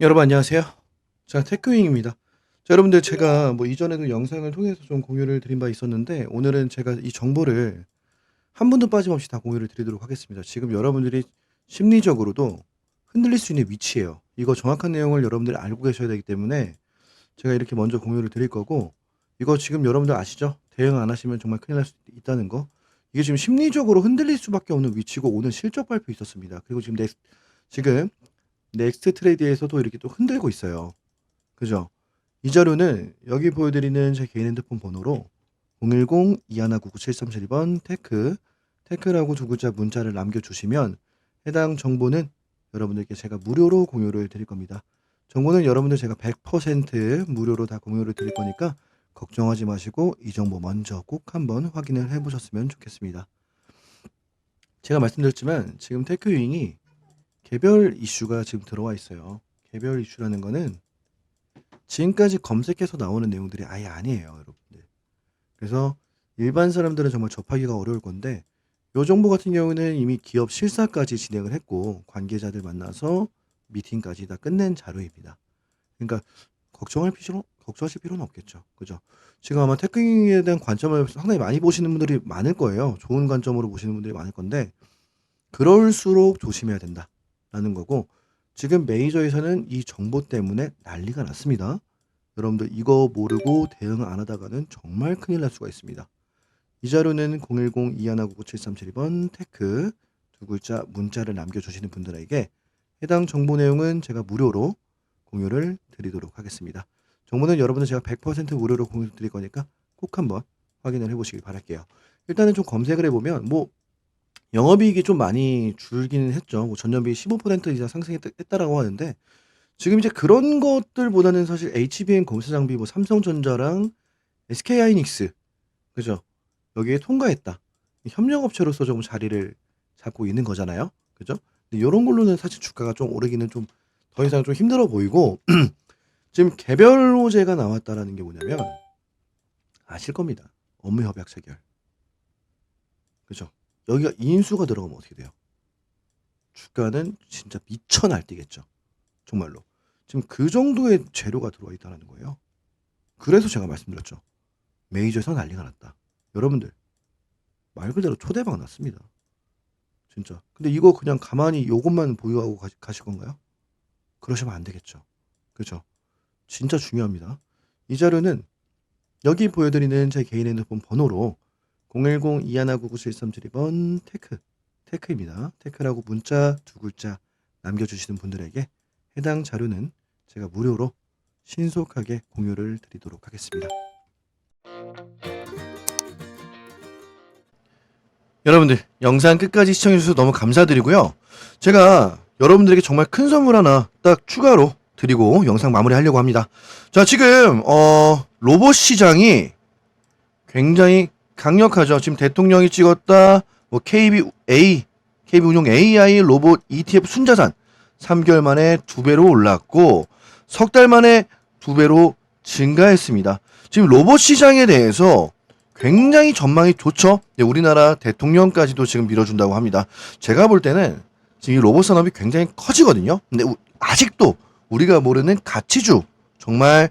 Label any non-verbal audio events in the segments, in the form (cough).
여러분 안녕하세요. 자, 테크윙입니다. 자, 여러분들 제가 뭐 이전에도 영상을 통해서 좀 공유를 드린 바 있었는데 오늘은 제가 이 정보를 한 분도 빠짐없이 다 공유를 드리도록 하겠습니다. 지금 여러분들이 심리적으로도 흔들릴 수 있는 위치예요. 이거 정확한 내용을 여러분들이 알고 계셔야 되기 때문에 제가 이렇게 먼저 공유를 드릴 거고 이거 지금 여러분들 아시죠? 대응 안 하시면 정말 큰일 날 수 있다는 거. 이게 지금 심리적으로 흔들릴 수밖에 없는 위치고 오늘 실적 발표 있었습니다. 그리고 지금 넥 지금 넥스트 트레이드에서도 이렇게 또 흔들고 있어요. 그죠? 이 자료는 여기 보여드리는 제 개인 핸드폰 번호로 010-2199-7372번 테크 테크라고 두 글자 문자를 남겨주시면 해당 정보는 여러분들께 제가 무료로 공유를 드릴 겁니다. 정보는 여러분들 제가 100% 무료로 다 공유를 드릴 거니까 걱정하지 마시고 이 정보 먼저 꼭 한번 확인을 해보셨으면 좋겠습니다. 제가 말씀드렸지만 지금 테크윙이 개별 이슈가 지금 들어와 있어요. 개별 이슈라는 거는 지금까지 검색해서 나오는 내용들이 아예 아니에요, 여러분들. 그래서 일반 사람들은 정말 접하기가 어려울 건데 요 정보 같은 경우는 이미 기업 실사까지 진행을 했고 관계자들 만나서 미팅까지 다 끝낸 자료입니다. 그러니까 걱정할 필요 걱정하실 필요는 없겠죠. 그죠? 지금 아마 테크닉에 대한 관점을 상당히 많이 보시는 분들이 많을 거예요. 좋은 관점으로 보시는 분들이 많을 건데 그럴수록 조심해야 된다. 라는 거고 지금 메이저에서는 이 정보 때문에 난리가 났습니다. 여러분들 이거 모르고 대응 안 하다가는 정말 큰일 날 수가 있습니다. 이 자료는 010-2199-7372번 테크 두 글자 문자를 남겨주시는 분들에게 해당 정보 내용은 제가 무료로 공유를 드리도록 하겠습니다. 정보는 여러분들 제가 100% 무료로 공유 드릴 거니까 꼭 한번 확인을 해보시길 바랄게요. 일단은 좀 검색을 해보면 뭐 영업이익이 좀 많이 줄기는 했죠. 뭐 전년비 15% 이상 상승했다라고 하는데 지금 이제 그런 것들보다는 사실 HBM 검사 장비 뭐 삼성전자랑 SK 하이닉스 그죠? 여기에 통과했다. 협력업체로서 좀 자리를 잡고 있는 거잖아요. 그죠? 이런 걸로는 사실 주가가 좀 오르기는 좀 더 이상 좀 힘들어 보이고 (clears throat) 지금 개별 호재가 나왔다라는 게 뭐냐면 아실 겁니다. 업무 협약 체결. 그죠? 여기가 인수가 들어가면 어떻게 돼요? 주가는 진짜 미쳐 날뛰겠죠. 정말로. 지금 그 정도의 재료가 들어와 있다는 거예요. 그래서 제가 말씀드렸죠. 메이저에서 난리가 났다. 여러분들 말 그대로 초대박 났습니다. 진짜. 근데 이거 그냥 가만히 요것만 보유하고 가, 가실 건가요? 그러시면 안 되겠죠. 그죠? 진짜 중요합니다. 이 자료는 여기 보여드리는 제 개인 핸드폰 번호로 010-2199-7372번 테크 테크입니다. 테크라고 문자 두 글자 남겨주시는 분들에게 해당 자료는 제가 무료로 신속하게 공유를 드리도록 하겠습니다. 여러분들 영상 끝까지 시청해주셔서 너무 감사드리고요. 제가 여러분들에게 정말 큰 선물 하나 딱 추가로 드리고 영상 마무리하려고 합니다. 자 지금 어, 로봇 시장이 굉장히 강력하죠. 지금 대통령이 찍었다. 뭐 KBA, KB 운용 AI 로봇 ETF 순자산 3개월 만에 두 배로 올랐고 석 달 만에 두 배로 증가했습니다. 지금 로봇 시장에 대해서 굉장히 전망이 좋죠. 네, 우리나라 대통령까지도 지금 밀어준다고 합니다. 제가 볼 때는 지금 이 로봇 산업이 굉장히 커지거든요. 근데 우- 아직도 우리가 모르는 가치주 정말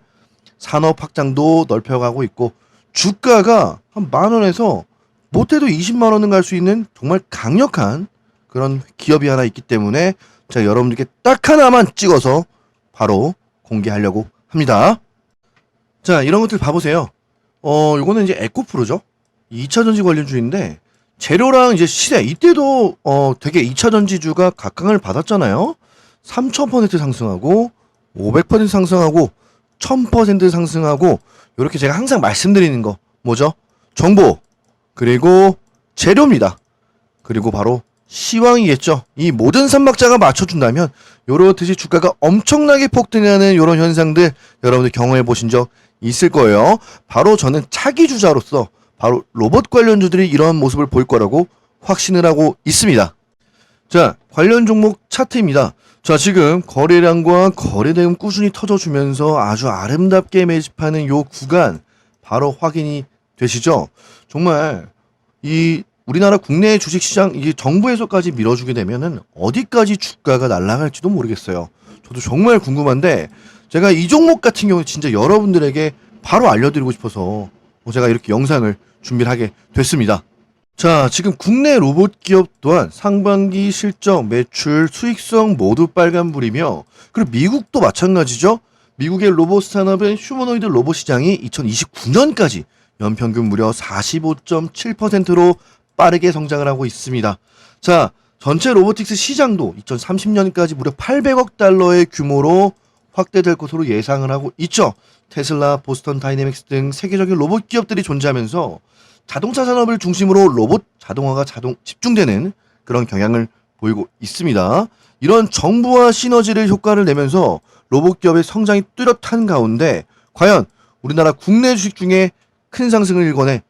산업 확장도 넓혀가고 있고 주가가 한 만 원에서 못해도 20만 원은 갈 수 있는 정말 강력한 그런 기업이 하나 있기 때문에 제가 여러분들께 딱 하나만 찍어서 바로 공개하려고 합니다. 자, 이런 것들 봐보세요. 어, 요거는 이제 에코프로죠. 2차 전지 관련주인데 재료랑 이제 시세 이때도 어 되게 2차 전지주가 각광을 받았잖아요. 3,000% 상승하고 500% 상승하고 1000% 상승하고 이렇게 제가 항상 말씀드리는 거 뭐죠? 정보 그리고 재료입니다. 그리고 바로 시황이겠죠. 이 모든 삼박자가 맞춰준다면 요렇듯이 주가가 엄청나게 폭등하는 이런 현상들 여러분들 경험해 보신 적 있을 거예요. 바로 저는 차기 주자로서 바로 로봇 관련주들이 이러한 모습을 보일 거라고 확신을 하고 있습니다. 자, 관련 종목 차트입니다. 자, 지금 거래량과 거래 대금 꾸준히 터져주면서 아주 아름답게 매집하는 요 구간 바로 확인이 되시죠? 정말 이 우리나라 국내 주식시장 이게 정부에서까지 밀어주게 되면은 어디까지 주가가 날아갈지도 모르겠어요. 저도 정말 궁금한데 제가 이 종목 같은 경우 진짜 여러분들에게 바로 알려드리고 싶어서 어, 제가 이렇게 영상을 준비를 하게 됐습니다. 자, 지금 국내 로봇 기업 또한 상반기 실적, 매출, 수익성 모두 빨간불이며 그리고 미국도 마찬가지죠. 미국의 로봇 산업은 휴머노이드 로봇 시장이 2029년까지 연평균 무려 45.7%로 빠르게 성장을 하고 있습니다. 자, 전체 로보틱스 시장도 2030년까지 무려 800억 달러의 규모로 확대될 것으로 예상을 하고 있죠. 테슬라, 보스턴 다이내믹스 등 세계적인 로봇 기업들이 존재하면서 자동차 산업을 중심으로 로봇 자동화가 자동 집중되는 그런 경향을 보이고 있습니다. 이런 정부와 시너지를 효과를 내면서 로봇 기업의 성장이 뚜렷한 가운데 과연 우리나라 국내 주식 중에 큰 상승을 일궈내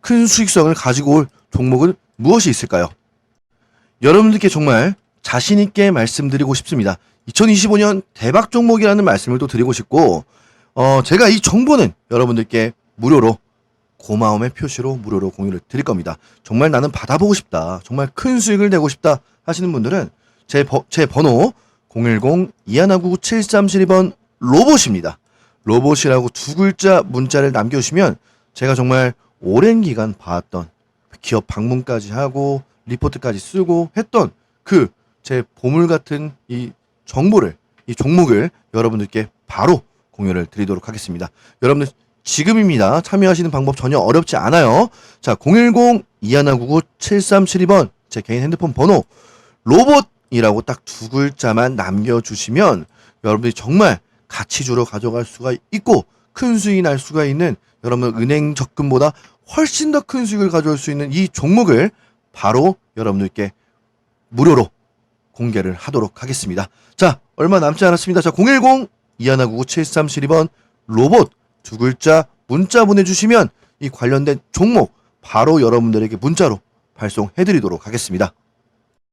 큰 수익성을 가지고 올 종목은 무엇이 있을까요? 여러분들께 정말 자신 있게 말씀드리고 싶습니다. 2025년 대박 종목이라는 말씀을 또 드리고 싶고 어 제가 이 정보는 여러분들께 무료로 고마움의 표시로 무료로 공유를 드릴 겁니다. 정말 나는 받아보고 싶다. 정말 큰 수익을 내고 싶다 하시는 분들은 제, 버, 제 번호 010-2199-7372번 로봇입니다. 로봇이라고 두 글자 문자를 남겨주시면 제가 정말 오랜 기간 봐왔던 기업 방문까지 하고 리포트까지 쓰고 했던 그 제 보물 같은 이 정보를 이 종목을 여러분들께 바로 공유를 드리도록 하겠습니다. 여러분들 지금입니다. 참여하시는 방법 전혀 어렵지 않아요. 자, 010-2199-7372번 제 개인 핸드폰 번호 로봇이라고 딱 두 글자만 남겨주시면 여러분들이 정말 가치주로 가져갈 수가 있고 큰 수익이 날 수가 있는 여러분 은행 적금보다 훨씬 더 큰 수익을 가져올 수 있는 이 종목을 바로 여러분들께 무료로 공개를 하도록 하겠습니다. 자, 얼마 남지 않았습니다. 자, 010-2199-7372번 로봇 두 글자 문자 보내주시면 이 관련된 종목 바로 여러분들에게 문자로 발송해드리도록 하겠습니다.